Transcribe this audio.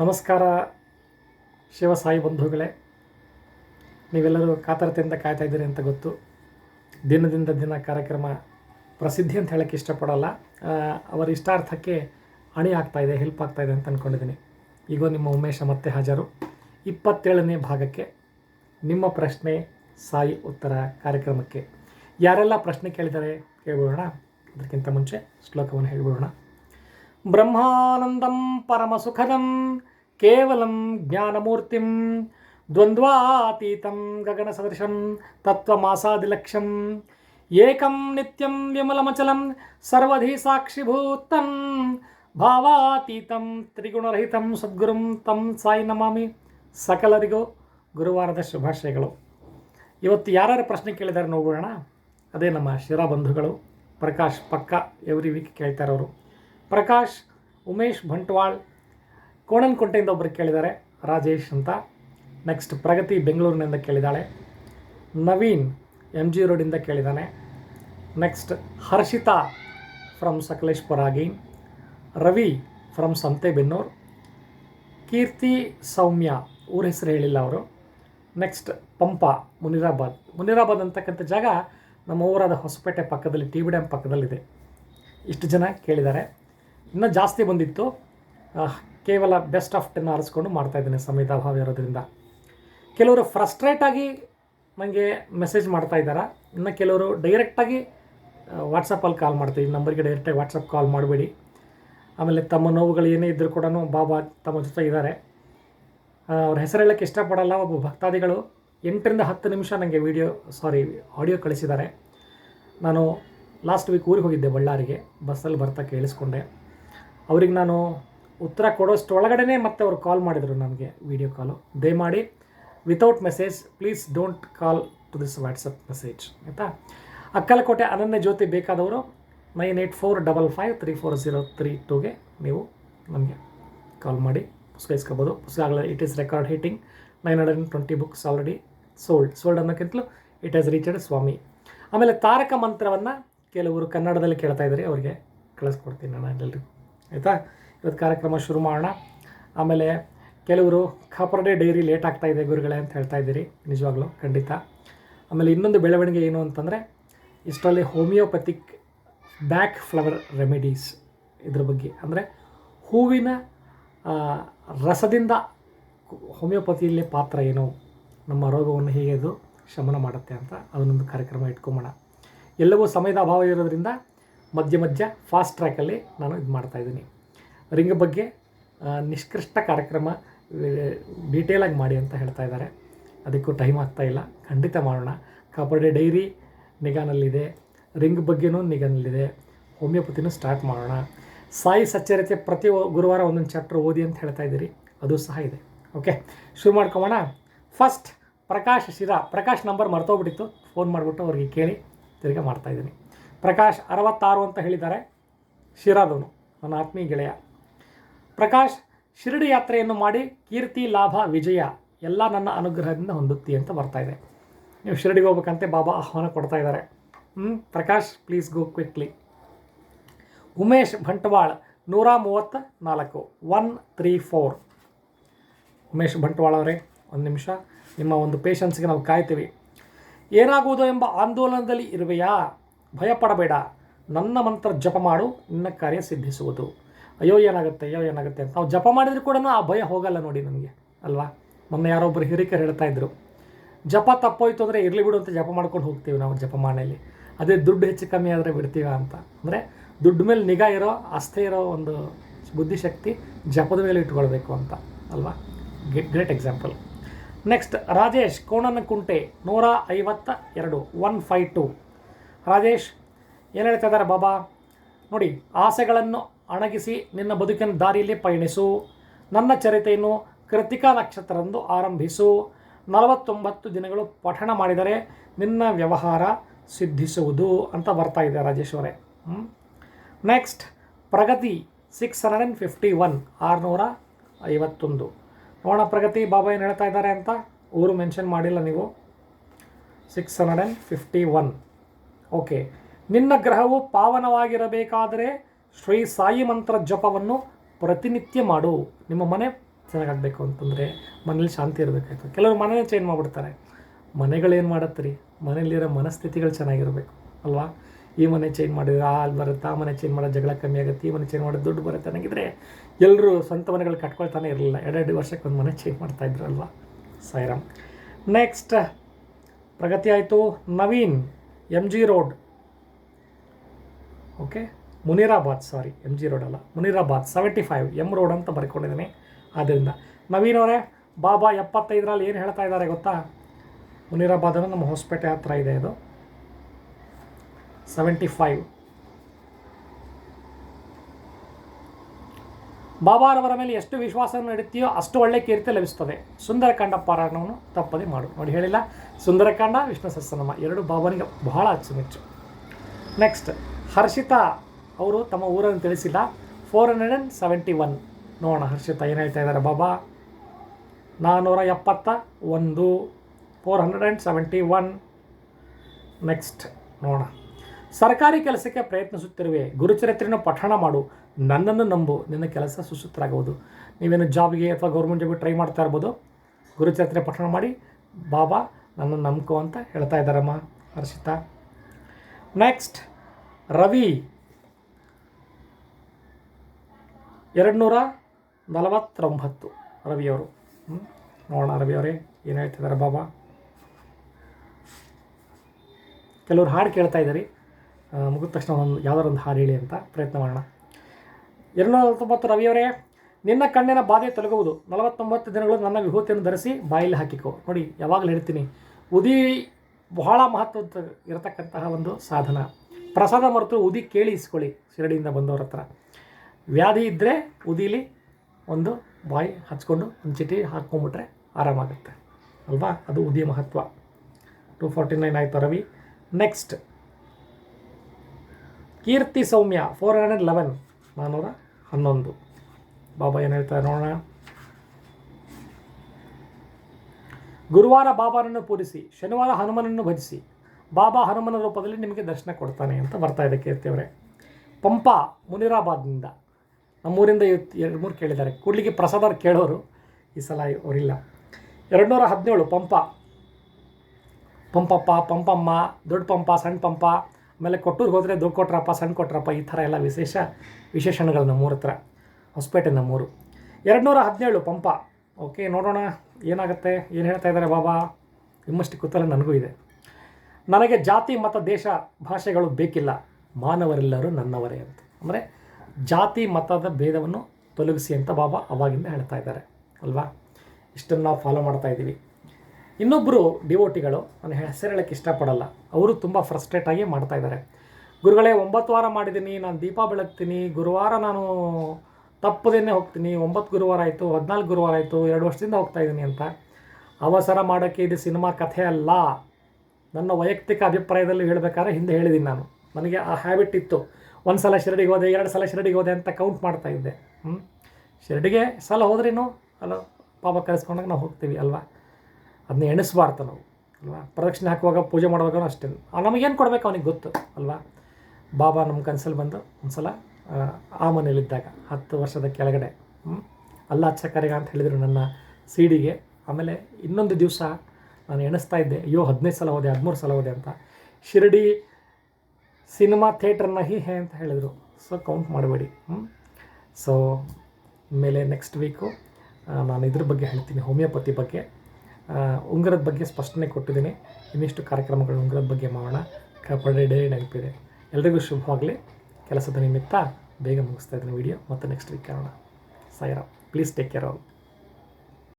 ನಮಸ್ಕಾರ ಶಿವಸಾಯಿ ಬಂಧುಗಳೇ. ನೀವೆಲ್ಲರೂ ಕಾತರತೆಯಿಂದ ಕಾಯ್ತಾ ಇದ್ದೀರಿ ಅಂತ ಗೊತ್ತು. ದಿನದಿಂದ ದಿನ ಕಾರ್ಯಕ್ರಮ ಪ್ರಸಿದ್ಧಿ ಅಂತ ಹೇಳೋಕ್ಕೆ ಇಷ್ಟಪಡೋಲ್ಲ. ಅವರ ಇಷ್ಟಾರ್ಥಕ್ಕೆ ಅಣಿ ಆಗ್ತಾ ಇದೆ ಹೆಲ್ಪ್ ಆಗ್ತಾ ಇದೆ ಅಂತ ಅಂದ್ಕೊಂಡಿದ್ದೀನಿ ಈಗ ನಿಮ್ಮ ಉಮೇಶ ಮತ್ತೆ ಹಾಜರು. ಇಪ್ಪತ್ತೇಳನೇ ಭಾಗಕ್ಕೆ ನಿಮ್ಮ ಪ್ರಶ್ನೆ ಸಾಯಿ ಉತ್ತರ ಕಾರ್ಯಕ್ರಮಕ್ಕೆ. ಯಾರೆಲ್ಲ ಪ್ರಶ್ನೆ ಕೇಳಿದ್ದಾರೆ ಕೇಳ್ಬಿಡೋಣ. ಅದಕ್ಕಿಂತ ಮುಂಚೆ ಶ್ಲೋಕವನ್ನು ಹೇಳ್ಬಿಡೋಣ. ಬ್ರಹ್ಮಾನಂದಂ ಪರಮಸುಖದಂ ಕೇವಲಂ ಜ್ಞಾನಮೂರ್ತಿಂ ದ್ವಂದ್ವಾತೀತಂ ಗಗನಸದೃಶಂ ತತ್ವಮಾಸಾದಿಲಕ್ಷ್ಯಂ ಏಕಂ ನಿತ್ಯಂ ವಿಮಲಮಚಲಂ ಸರ್ವಧಿ ಸಾಕ್ಷಿಭೂತಂ ಭಾವಾತೀತಂ ತ್ರಿಗುಣರಹಿತಂ ಸದ್ಗುರುಂ ತಂ ಸಾಯಿ ನಮಾಮಿ ಸಕಲರಿಗೂ ಗುರುವಾರದ ಶುಭಾಶಯಗಳು ಇವತ್ತು ಯಾರ್ಯಾರು ಪ್ರಶ್ನೆ ಕೇಳಿದ್ದಾರೆ ನೋಡೋಣ ಅದೇ ನಮ್ಮ ಶಿರಾ ಬಂಧುಗಳು ಪ್ರಕಾಶ್ ಪಕ್ಕ ಎವ್ರಿ ವೀಕ್ ಕೇಳ್ತಾರವರು ಪ್ರಕಾಶ್, ಉಮೇಶ್ ಬಂಟ್ವಾಳ್ ಕೋಣನ್ಕುಂಟೆಯಿಂದ ಒಬ್ಬರು ಕೇಳಿದ್ದಾರೆ, ರಾಜೇಶ್ ಅಂತ. ನೆಕ್ಸ್ಟ್ ಪ್ರಗತಿ ಬೆಂಗಳೂರಿನಿಂದ ಕೇಳಿದ್ದಾಳೆ. ನವೀನ್ ಎಂ ಜಿ ರೋಡಿಂದ ಕೇಳಿದ್ದಾನೆ. Next Harshitha from Sakleshpur again Ravi from Santebennur. Keerthi, Soumya, ಊರ ಹೆಸರು ಹೇಳಿಲ್ಲ ಅವರು. ನೆಕ್ಸ್ಟ್ ಪಂಪ, ಮುನಿರಾಬಾದ್. ಮುನಿರಾಬಾದ್ ಅಂತಕ್ಕಂಥ ಜಾಗ ನಮ್ಮ ಊರಾದ ಹೊಸಪೇಟೆ ಪಕ್ಕದಲ್ಲಿ, ಟಿ ಬಿ ಡ್ಯಾಮ್ ಪಕ್ಕದಲ್ಲಿದೆ. ಇಷ್ಟು ಜನ ಕೇಳಿದ್ದಾರೆ. ಇನ್ನೂ ಜಾಸ್ತಿ ಬಂದಿತ್ತು. ಕೇವಲ ಬೆಸ್ಟ್ ಆಫ್ ಟೆನ್ ಆರಿಸ್ಕೊಂಡು ಮಾಡ್ತಾಯಿದ್ದೇನೆ ಸಮಯದ ಅಭಾವ ಇರೋದ್ರಿಂದ. ಕೆಲವರು ಫ್ರಸ್ಟ್ರೇಟ್ ಆಗಿ ನನಗೆ ಮೆಸೇಜ್ ಮಾಡ್ತಾ ಇದ್ದಾರೆ? ಇನ್ನು ಕೆಲವರು ಡೈರೆಕ್ಟಾಗಿ ವಾಟ್ಸಪ್ಪಲ್ಲಿ ಕಾಲ್ ಮಾಡ್ತೀವಿ. ಈ ನಂಬರ್ಗೆ ಡೈರೆಕ್ಟಾಗಿ ವಾಟ್ಸಪ್ ಕಾಲ್ ಮಾಡಬೇಡಿ. ಆಮೇಲೆ ತಮ್ಮ ನೋವುಗಳು ಏನೇ ಇದ್ದರೂ ಕೂಡ ಬಾಬಾ ತಮ್ಮ ಜೊತೆ ಇದ್ದಾರೆ. ಅವ್ರ ಹೆಸರು ಹೇಳೋಕ್ಕೆ ಇಷ್ಟಪಡಲ್ಲ. ಒಬ್ಬ ಭಕ್ತಾದಿಗಳು ಎಂಟರಿಂದ ಹತ್ತು ನಿಮಿಷ ನನಗೆ ವಿಡಿಯೋ ಸಾರಿ ಆಡಿಯೋ ಕಳಿಸಿದ್ದಾರೆ. ನಾನು ಲಾಸ್ಟ್ ವೀಕ್ ಊರಿಗೆ ಹೋಗಿದ್ದೆ ಬಳ್ಳಾರಿಗೆ. ಬಸ್ಸಲ್ಲಿ ಬರ್ತಾ ಕೇಳಿಸ್ಕೊಂಡೆ. ಅವ್ರಿಗೆ ನಾನು ಉತ್ತರ ಕೊಡೋಷ್ಟು ಒಳಗಡೆನೇ ಮತ್ತೆ ಅವ್ರು ಕಾಲ್ ಮಾಡಿದರು ನನಗೆ ವಿಡಿಯೋ ಕಾಲು ದಯಮಾಡಿ without message please don't call to this WhatsApp message ಆಯಿತಾ? ಅಕ್ಕಲಕೋಟೆ ಅನನ್ಯ ಜ್ಯೋತಿ ಬೇಕಾದವರು nine eight four double five three four zero three ಟೂಗೆ ನೀವು ನಮಗೆ ಕಾಲ್ ಮಾಡಿ ಪುಸ್ತಕ ಇಸ್ಕೋಬೋದು ಪುಸ್ತಕ it is record hitting nine hundred and twenty books already sold sold ಅನ್ನೋಕ್ಕಿಂತಲೂ it as reached ಸ್ವಾಮಿ. ಆಮೇಲೆ ತಾರಕ ಮಂತ್ರವನ್ನು ಕೆಲವರು ಕನ್ನಡದಲ್ಲಿ ಕೇಳ್ತಾ ಇದ್ದಾರೆ, ಅವರಿಗೆ ಕಳಿಸ್ಕೊಡ್ತೀನಿ ನಾನು ಎಲ್ಲರಿಗೂ. ಆಯಿತಾ? ಇವತ್ತು ಕಾರ್ಯಕ್ರಮ ಶುರು ಮಾಡೋಣ. ಆಮೇಲೆ ಕೆಲವರು ಖಾಪರ್ಡೆ ಡೈರಿ ಲೇಟ್ ಆಗ್ತಾ ಇದೆ ಗುರುಗಳೇ ಅಂತ ಹೇಳ್ತಾ ಇದ್ದೀರಿ. ನಿಜವಾಗ್ಲೂ, ಖಂಡಿತ. ಆಮೇಲೆ ಇನ್ನೊಂದು ಬೆಳವಣಿಗೆ ಏನು ಅಂತಂದರೆ, ಇಷ್ಟರಲ್ಲಿ ಹೋಮಿಯೋಪತಿಕ್ ಬ್ಯಾಕ್ ಫ್ಲವರ್ ರೆಮಿಡೀಸ್ ಇದ್ರ ಬಗ್ಗೆ. ಅಂದರೆ ಹೂವಿನ ರಸದಿಂದ ಹೋಮಿಯೋಪತಿಯಲ್ಲಿ ಪಾತ್ರ ಏನು? ನಮ್ಮ ರೋಗವನ್ನು ಹೇಗೆ ಅದು ಶಮನ ಮಾಡುತ್ತೆ ಅಂತ ಅದನ್ನೊಂದು ಕಾರ್ಯಕ್ರಮ ಇಟ್ಕೊಂಬೋಣ ಎಲ್ಲವೂ ಸಮಯದ ಅಭಾವ ಇರೋದ್ರಿಂದ ಮಧ್ಯ ಮಧ್ಯ ಫಾಸ್ಟ್ ಟ್ರ್ಯಾಕಲ್ಲಿ ನಾನು ಇದು ಮಾಡ್ತಾಯಿದ್ದೀನಿ ರಿಂಗ್ ಬಗ್ಗೆ ನಿಷ್ಕೃಷ್ಟ ಕಾರ್ಯಕ್ರಮ ಡೀಟೇಲಾಗಿ ಮಾಡಿ ಅಂತ ಹೇಳ್ತಾ ಇದ್ದಾರೆ. ಅದಕ್ಕೂ ಟೈಮ್ ಆಗ್ತಾ ಇಲ್ಲ. ಖಂಡಿತ ಮಾಡೋಣ. ಕಬಡ್ಡಿ ಡೈರಿ ನಿಗಾನಲ್ಲಿದೆ. ರಿಂಗ್ ಬಗ್ಗೆನೂ ನಿಗಾನಲ್ಲಿದೆ. ಹೋಮಿಯೋಪತಿನೂ ಸ್ಟಾರ್ಟ್ ಮಾಡೋಣ. ಸಾಯಿ ಸಚ್ಚರಿತೆ ಪ್ರತಿ ಗುರುವಾರ ಒಂದೊಂದು ಚಾಪ್ಟರ್ ಓದಿ ಅಂತ ಹೇಳ್ತಾ ಇದ್ದೀರಿ. ಅದು ಸಹ ಇದೆ. ಓಕೆ ಶುರು ಮಾಡ್ಕೊಬೋಣ. ಫಸ್ಟ್ ಪ್ರಕಾಶ್ ಶಿರಾ, ಪ್ರಕಾಶ್ ನಂಬರ್ ಮರ್ತೋಗ್ಬಿಟ್ಟಿತ್ತು. ಫೋನ್ ಮಾಡಿಬಿಟ್ಟು ಅವ್ರಿಗೆ ಕೇಳಿ ತಿರ್ಗಿ ಮಾಡ್ತಾಯಿದ್ದೀನಿ ಪ್ರಕಾಶ್ ಅರವತ್ತಾರು ಅಂತ ಹೇಳಿದ್ದಾರೆ. ಶಿರಾದವನು ನನ್ನ ಆತ್ಮೀಯ ಗೆಳೆಯ. ಪ್ರಕಾಶ್, ಶಿರಡಿ ಯಾತ್ರೆಯನ್ನು ಮಾಡಿ ಕೀರ್ತಿ, ಲಾಭ, ವಿಜಯ ಎಲ್ಲ ನನ್ನ ಅನುಗ್ರಹದಿಂದ ಹೊಂದುತ್ತಿ ಅಂತ ಬರ್ತಾ ಇದೆ. ನೀವು ಶಿರಡಿಗೆ ಹೋಗ್ಬೇಕಂತೆ ಬಾಬಾ ಆಹ್ವಾನ ಕೊಡ್ತಾ ಇದ್ದಾರೆ. ಹ್ಞೂ Prakash please go quickly Umesh Bantwal, ನೂರ ಮೂವತ್ತ ನಾಲ್ಕು one three four Umesh Bantwal ಅವರೇ, ಒಂದು ನಿಮಿಷ. ನಿಮ್ಮ ಒಂದು ಪೇಷನ್ಸ್ಗೆ ನಾವು ಕಾಯ್ತೀವಿ. ಏನಾಗುವುದು ಎಂಬ ಆಂದೋಲನದಲ್ಲಿ ಇರುವೆಯಾ? ಭಯಪಡಬೇಡ. ನನ್ನ ಮಂತ್ರ ಜಪ ಮಾಡು, ನಿನ್ನ ಕಾರ್ಯ ಸಿದ್ಧಿಸುವುದು. ಅಯ್ಯೋ, ಏನಾಗುತ್ತೆ ಅಯ್ಯೋ, ಏನಾಗುತ್ತೆ ಅಂತ. ನಾವು ಜಪ ಮಾಡಿದ್ರು ಕೂಡ ಆ ಭಯ ಹೋಗಲ್ಲ ನೋಡಿ ನನಗೆ ಅಲ್ವಾ? ಮೊನ್ನೆ ಯಾರೊಬ್ಬರು ಹಿರಿಕರು ಹೇಳ್ತಾ ಇದ್ರು, ಜಪ ತಪ್ಪೋಯ್ತು ಅಂದರೆ ಇರಲಿ ಬಿಡು ಅಂತ ಜಪ ಮಾಡ್ಕೊಂಡು ಹೋಗ್ತೀವಿ ನಾವು ಜಪ ಜಪಮಾಲೆಯಲ್ಲಿ ಅದೇ ದುಡ್ಡು ಹೆಚ್ಚು ಕಮ್ಮಿ ಆದರೆ ಬಿಡ್ತೀವ ಅಂತ. ಅಂದರೆ ದುಡ್ಡು ಮೇಲೆ ನಿಗಾ ಇರೋ, ಆಸ್ಥೆ ಇರೋ ಒಂದು ಬುದ್ಧಿಶಕ್ತಿ ಜಪದ ಮೇಲೆ ಇಟ್ಕೊಳ್ಬೇಕು ಅಂತ, ಅಲ್ವಾ? Great example next Rajesh, Konanakunte ನೂರ ಐವತ್ತ ಎರಡು ಒನ್ ಫೈ ಟು ರಾಜೇಶ್, ಏನು ಹೇಳ್ತಾ ಇದ್ದಾರೆ ಬಾಬಾ? ನೋಡಿ, ಆಸೆಗಳನ್ನು ಅಣಗಿಸಿ ನಿನ್ನ ಬದುಕಿನ ದಾರಿಯಲ್ಲಿ ಪಯಣಿಸು. ನನ್ನ ಚರಿತೆಯನ್ನು ಕೃತಿಕಾ ನಕ್ಷತ್ರದಂದು ಆರಂಭಿಸು. ನಲವತ್ತೊಂಬತ್ತು ದಿನಗಳು ಪಠಣ ಮಾಡಿದರೆ ನಿನ್ನ ವ್ಯವಹಾರ ಸಿದ್ಧಿಸುವುದು ಅಂತ ಬರ್ತಾ ಇದೆ ರಾಜೇಶ್ ಅವರೇ. Next Pragathi six hundred and fifty one ಆರುನೂರ ಐವತ್ತೊಂದು. ನೋಡೋಣ ಪ್ರಗತಿ, ಬಾಬಾ ಏನು ಹೇಳ್ತಾ ಇದ್ದಾರೆ ಅಂತ? ಊರು ಮೆನ್ಷನ್ ಮಾಡಿಲ್ಲ ನೀವು. Six hundred and fifty one okay. ನಿನ್ನ ಗ್ರಹವು ಪಾವನವಾಗಿರಬೇಕಾದರೆ ಶ್ರೀ ಸಾಯಿ ಮಂತ್ರ ಜಪವನ್ನು ಪ್ರತಿನಿತ್ಯ ಮಾಡು. ನಿಮ್ಮ ಮನೆ ಚೆನ್ನಾಗಾಗಬೇಕು ಅಂತಂದರೆ ಮನೇಲಿ ಶಾಂತಿ ಇರಬೇಕಾಯ್ತು. ಕೆಲವರು ಮನೇಲಿ ಚೇಂಜ್ ಮಾಡಿಬಿಡ್ತಾರೆ. ಮನೆಗಳೇನು ಮಾಡತ್ತೆ ರೀ ಮನೇಲಿರೋ ಮನಸ್ಥಿತಿಗಳು ಚೆನ್ನಾಗಿರಬೇಕು, ಅಲ್ವಾ? ಈ ಮನೆ ಚೇಂಜ್ ಮಾಡಿದ್ರೆ ಆ ಅಲ್ಲಿ ಬರುತ್ತೆ? ಆ ಮನೆ ಚೇಂಜ್ ಮಾಡೋ ಜಗಳ ಕಮ್ಮಿ ಆಗುತ್ತೆ. ಈ ಮನೆ ಚೇಂಜ್ ಮಾಡೋದು ದುಡ್ಡು ಬರುತ್ತೆ ಅನ್ನಂಗಿದ್ರೆ ಎಲ್ಲರೂ ಸ್ವಂತ ಮನೆಗಳು ಕಟ್ಕೊಳ್ತಾನೆ ಇರಲಿಲ್ಲ. ಎರಡೆರಡು ವರ್ಷಕ್ಕೆ ಒಂದು ಮನೆ ಚೇಂಜ್ ಮಾಡ್ತಾಯಿದ್ರು ಅಲ್ವಾ? ಸಾಯಿರಾಮ್. ನೆಕ್ಸ್ಟ್ ಪ್ರಗತಿ ಆಯಿತು. Naveen. M G road okay Munirabad sorry M G road ಅಲ್ಲ. Munirabad seventy five M road ಅಂತ ಬರ್ಕೊಂಡಿದ್ದೀನಿ. ಆದ್ದರಿಂದ ನವೀನ್ ಅವರೇ ಬಾಬಾ ಎಪ್ಪತ್ತೈದರಲ್ಲಿ ಏನು ಹೇಳ್ತಾ ಇದ್ದಾರೆ ಗೊತ್ತಾ? ಮುನಿರಾಬಾದ್ ಅಂದರೆ ನಮ್ಮ ಹೊಸಪೇಟೆ ಹತ್ರ ಇದೆ ಇದು. ಸೆವೆಂಟಿ ಫೈವ್ ಬಾಬಾರವರ ಮೇಲೆ ಎಷ್ಟು ವಿಶ್ವಾಸವನ್ನು ಇಡುತ್ತೀಯೋ ಅಷ್ಟು ಒಳ್ಳೆ ಕೀರ್ತಿ ಸುಂದರ ಸುಂದರಕಾಂಡ ಪಾರಾಯಣವನ್ನು ತಪ್ಪದೆ ಮಾಡು. ನೋಡಿ ಹೇಳಿಲ್ಲ. ಸುಂದರಕಾಂಡ, ವಿಷ್ಣು ಸಹಸ್ರನಾಮ ಎರಡು ಬಾಬನಿಗೆ ಬಹಳ ಅಚ್ಚುಮೆಚ್ಚು. ನೆಕ್ಸ್ಟ್ ಹರ್ಷಿತಾ ಅವರು ತಮ್ಮ ಊರನ್ನು ತಿಳಿಸಿಲ್ಲ. Four hundred and seventy one ನೋಡೋಣ, ಹರ್ಷಿತಾ ಏನು ಹೇಳ್ತಾ ಇದ್ದಾರೆ ಬಾಬಾ? ನಾನ್ನೂರ ಎಪ್ಪತ್ತ ಒಂದು four hundred and seventy one next ನೋಡೋಣ. ಸರ್ಕಾರಿ ಕೆಲಸಕ್ಕೆ ಪ್ರಯತ್ನಿಸುತ್ತಿರುವೆ. ಗುರುಚರಿತ್ರೆಯನ್ನು ಪಠಣ ಮಾಡು. ನನ್ನನ್ನು ನಂಬು. ನಿನ್ನ ಕೆಲಸ ಸುಸೂತ್ರಾಗುವುದು ನೀವೇನು ಜಾಬ್ಗೆ ಅಥವಾ ಗೌರ್ಮೆಂಟ್ ಜಾಬ್ಗೆ ಟ್ರೈ ಮಾಡ್ತಾ ಇರ್ಬೋದು? ಗುರುಚರಿತ್ರೆ ಪಠಣ ಮಾಡಿ. ಬಾಬಾ ನನ್ನನ್ನು ನಂಬಿಕೊ ಅಂತ ಹೇಳ್ತಾ ಇದ್ದಾರಮ್ಮ ಹರ್ಷಿತಾ. ನೆಕ್ಸ್ಟ್ ರವಿ. ಎರಡುನೂರ ನಲವತ್ತೊಂಬತ್ತು ರವಿಯವರು ನೋಡೋಣ ರವಿಯವರೇ, ಏನು ಹೇಳ್ತಿದ್ದಾರೆ ಬಾಬಾ? ಕೆಲವರು ಹಾಡು ಕೇಳ್ತಾ ಇದ್ದಾರೆ. ಮುಗಿದ ತಕ್ಷಣ ಒಂದು ಯಾವ್ದಾರು ಒಂದು ಹಾಡು ಹೇಳಿ ಅಂತ ಪ್ರಯತ್ನ ಮಾಡೋಣ. ಎರಡು ನೂರ ನಲವತ್ತೊಂಬತ್ತು ರವಿಯವರೇ, ನಿನ್ನ ಕಣ್ಣಿನ ಬಾಧೆ ತೊಲಗುವುದು. ನಲವತ್ತೊಂಬತ್ತು ದಿನಗಳು ನನ್ನ ವಿಭೂತಿಯನ್ನು ಧರಿಸಿ ಬಾಯಲ್ಲಿ ಹಾಕಿಕೋ. ನೋಡಿ, ಯಾವಾಗಲೂ ಹೇಳ್ತೀನಿ ಉದಿ ಬಹಳ ಮಹತ್ವದ ಇರತಕ್ಕಂತಹ ಒಂದು ಸಾಧನ. ಪ್ರಸಾದ ಮರೆತು ಉದಿ ಕೇಳಿ ಇಸ್ಕೊಳ್ಳಿ, ಶಿರಡಿಯಿಂದ ಬಂದವ್ರ ಹತ್ರ. ವ್ಯಾಧಿ ಇದ್ದರೆ ಉದಿಲಿ ಒಂದು ಬಾಯಿ ಹಚ್ಕೊಂಡು ಒಂದು ಚಿಟಿ ಹಾಕ್ಕೊಂಬಿಟ್ರೆ ಆರಾಮಾಗುತ್ತೆ. ಅಲ್ವಾ? ಅದು ಉದಿಯ ಮಹತ್ವ. ಟು ಫಾರ್ಟಿ ನೈನ್ ಆಯಿತು Ravi. Next. Keerthi Soumya, four hundred eleven ನಾನ್ನೂರ ಹನ್ನೊಂದು. ಬಾಬಾ ಏನು ಹೇಳ್ತಾರೆ ನೋಡೋಣ. ಗುರುವಾರ ಬಾಬಾರನ್ನು ಪೂರಿಸಿ ಶನಿವಾರ ಹನುಮನನ್ನು ಭಜಿಸಿ, ಬಾಬಾ ಹನುಮನ ರೂಪದಲ್ಲಿ ನಿಮಗೆ ದರ್ಶನ ಕೊಡ್ತಾನೆ ಅಂತ ಬರ್ತಾ ಇದೆ ಕೀರ್ತಿಯವರೇ ಪಂಪ ಮುನಿರಾಬಾದ್ನಿಂದ. ನಮ್ಮೂರಿಂದ ಎರಡು ಮೂರು ಕೇಳಿದ್ದಾರೆ. ಕೂಡ್ಲಿಗೆ ಪ್ರಸಾದ ಕೇಳೋರು ಈ ಸಲ ಅವರಿಲ್ಲ. ಎರಡು ನೂರ ಹದಿನೇಳು ಪಂಪ. ಪಂಪಪ್ಪ, ಪಂಪಮ್ಮ, ದೊಡ್ಡ ಪಂಪ, ಸಣ್ಣ ಪಂಪ, ಆಮೇಲೆ ಕೊಟ್ಟೂರಿಗೆ ಹೋದರೆ ದೊಡ್ಡ ಕೊಟ್ರಪ್ಪ, ಸಣ್ಣ ಕೊಟ್ರಪ್ಪ, ಈ ಥರ ಎಲ್ಲ ವಿಶೇಷ ವಿಶೇಷಣಗಳು ನಮ್ಮೂರ ಹತ್ರ. ಹೊಸಪೇಟೆ ನಮ್ಮೂರು. ಎರಡು ನೂರ ಹದಿನೇಳು ಪಂಪ. ಓಕೆ, ನೋಡೋಣ. ಏನಾಗುತ್ತೆ? ಏನು ಹೇಳ್ತಾ ಇದ್ದಾರೆ ಬಾಬಾ? ನಿಮ್ಮಷ್ಟು ಕುತೂಹಲ ನನಗೂ ಇದೆ. ನನಗೆ ಜಾತಿ, ಮತ, ದೇಶ, ಭಾಷೆಗಳು ಬೇಕಿಲ್ಲ. ಮಾನವರೆಲ್ಲರೂ ನನ್ನವರೇ ಅಂತ. ಅಂದರೆ ಜಾತಿ, ಮತದ ಭೇದವನ್ನು ತೊಲಗಿಸಿ ಅಂತ ಬಾಬಾ ಅವಾಗಿಂದ ಹೇಳ್ತಾ ಇದ್ದಾರೆ. ಅಲ್ವಾ? ಇಷ್ಟನ್ನು ನಾವು ಫಾಲೋ ಮಾಡ್ತಾ ಇದ್ದೀವಿ. ಇನ್ನೊಬ್ಬರು ಡಿವೋಟಿಗಳು ನಾನು ಹೆಸರು ಹೇಳೋಕ್ಕೆ ಇಷ್ಟಪಡಲ್ಲ. ಅವರು ತುಂಬ ಮಾಡ್ತಾ ಇದ್ದಾರೆ. ಗುರುಗಳೇ, ಒಂಬತ್ತು ವಾರ ಮಾಡಿದ್ದೀನಿ, ನಾನು ದೀಪ ಬೆಳಗ್ತೀನಿ, ಗುರುವಾರ ನಾನು ತಪ್ಪದೇನೆ ಹೋಗ್ತೀನಿ. ಒಂಬತ್ತು ಗುರುವಾರ ಆಯಿತು, ಹದಿನಾಲ್ಕು ಗುರುವಾರ ಆಯಿತು, ಎರಡು ವರ್ಷದಿಂದ ಹೋಗ್ತಾ ಇದ್ದೀನಿ ಅಂತ. ಅವಸರ ಮಾಡೋಕ್ಕೆ ಇದು ಸಿನಿಮಾ ಕಥೆ ಅಲ್ಲ. ನನ್ನ ವೈಯಕ್ತಿಕ ಅಭಿಪ್ರಾಯದಲ್ಲಿ ಹೇಳಬೇಕಾದ್ರೆ ಹಿಂದೆ ಹೇಳಿದ್ದೀನಿ ನಾನು. ನನಗೆ ಆ ಹ್ಯಾಬಿಟ್ ಇತ್ತು. ಒಂದು ಸಲ ಶಿರಡಿಗೆ ಹೋದೆ, ಎರಡು ಸಲ ಶಿರಡಿಗೆ ಹೋದೆ ಅಂತ ಕೌಂಟ್ ಮಾಡ್ತಾ ಇದ್ದೆ. ಹ್ಞೂ ಶಿರಡಿಗೆ ಸಲ ಹೋದ್ರೇನು? ಅಲ್ಲ, ಪಾಪ ಕರೆಸ್ಕೊಂಡಾಗ ನಾವು ಹೋಗ್ತೀವಿ, ಅಲ್ವಾ? ಅದನ್ನ ಎಣಿಸ್ಬಾರ್ದು ನಾವು, ಅಲ್ವಾ? ಪ್ರದಕ್ಷಿಣೆ ಹಾಕುವಾಗ, ಪೂಜೆ ಮಾಡುವಾಗ ಅಷ್ಟೇ. ನಮಗೇನು ಕೊಡಬೇಕು ಅವನಿಗೆ ಗೊತ್ತು, ಅಲ್ವಾ? ಬಾಬಾ ನಮ್ಮ ಕನಸಲ್ಲಿ ಬಂದು ಒಂದು ಸಲ ಆ, ಮನೆಯಲ್ಲಿದ್ದಾಗ ಹತ್ತು ವರ್ಷದ ಕೆಳಗಡೆ? ಅಲ್ಲ ಅಚ್ಚಕರಿಗ ಅಂತ ಹೇಳಿದರು ನನ್ನ ಸಿಡಿಗೆ. ಆಮೇಲೆ ಇನ್ನೊಂದು ದಿವಸ ನಾನು ಎಣಿಸ್ತಾ ಇದ್ದೆ ಅಯ್ಯೋ ಹದಿನೈದು ಸಲ ಹೋದೆ ಹದಿಮೂರು ಸಲ ಹೋದೆ ಅಂತ. ಶಿರಡಿ ಸಿನಿಮಾ ಥಿಯೇಟ್ರನ್ನ ಹಿ ಹೇ ಅಂತ ಹೇಳಿದರು. ಸೊ ಕೌಂಟ್ ಮಾಡಬೇಡಿ ಸೊ ಮೇಲೆ ನೆಕ್ಸ್ಟ್ ವೀಕು ನಾನು ಇದ್ರ ಬಗ್ಗೆ ಹೇಳ್ತೀನಿ ಹೋಮಿಯೋಪತಿ ಬಗ್ಗೆ. ಉಂಗುರದ ಬಗ್ಗೆ ಸ್ಪಷ್ಟನೆ ಕೊಟ್ಟಿದ್ದೀನಿ. ಇನ್ನಿಷ್ಟು ಕಾರ್ಯಕ್ರಮಗಳು ಉಂಗುರದ ಬಗ್ಗೆ ಮಾಡೋಣ. ಕಾಪಾಡಿ ಡೇ ನೆನಪಿದೆ. ಎಲ್ರಿಗೂ ಶುಭವಾಗಲಿ. ಕೆಲಸದ ನಿಮಿತ್ತ ಬೇಗ ಮುಗಿಸ್ತಾ ಇದ್ದೀನಿ ವಿಡಿಯೋ ಮತ್ತು ನೆಕ್ಸ್ಟ್ ವೀಕ್ ಕಾರಣ Sairam please take care all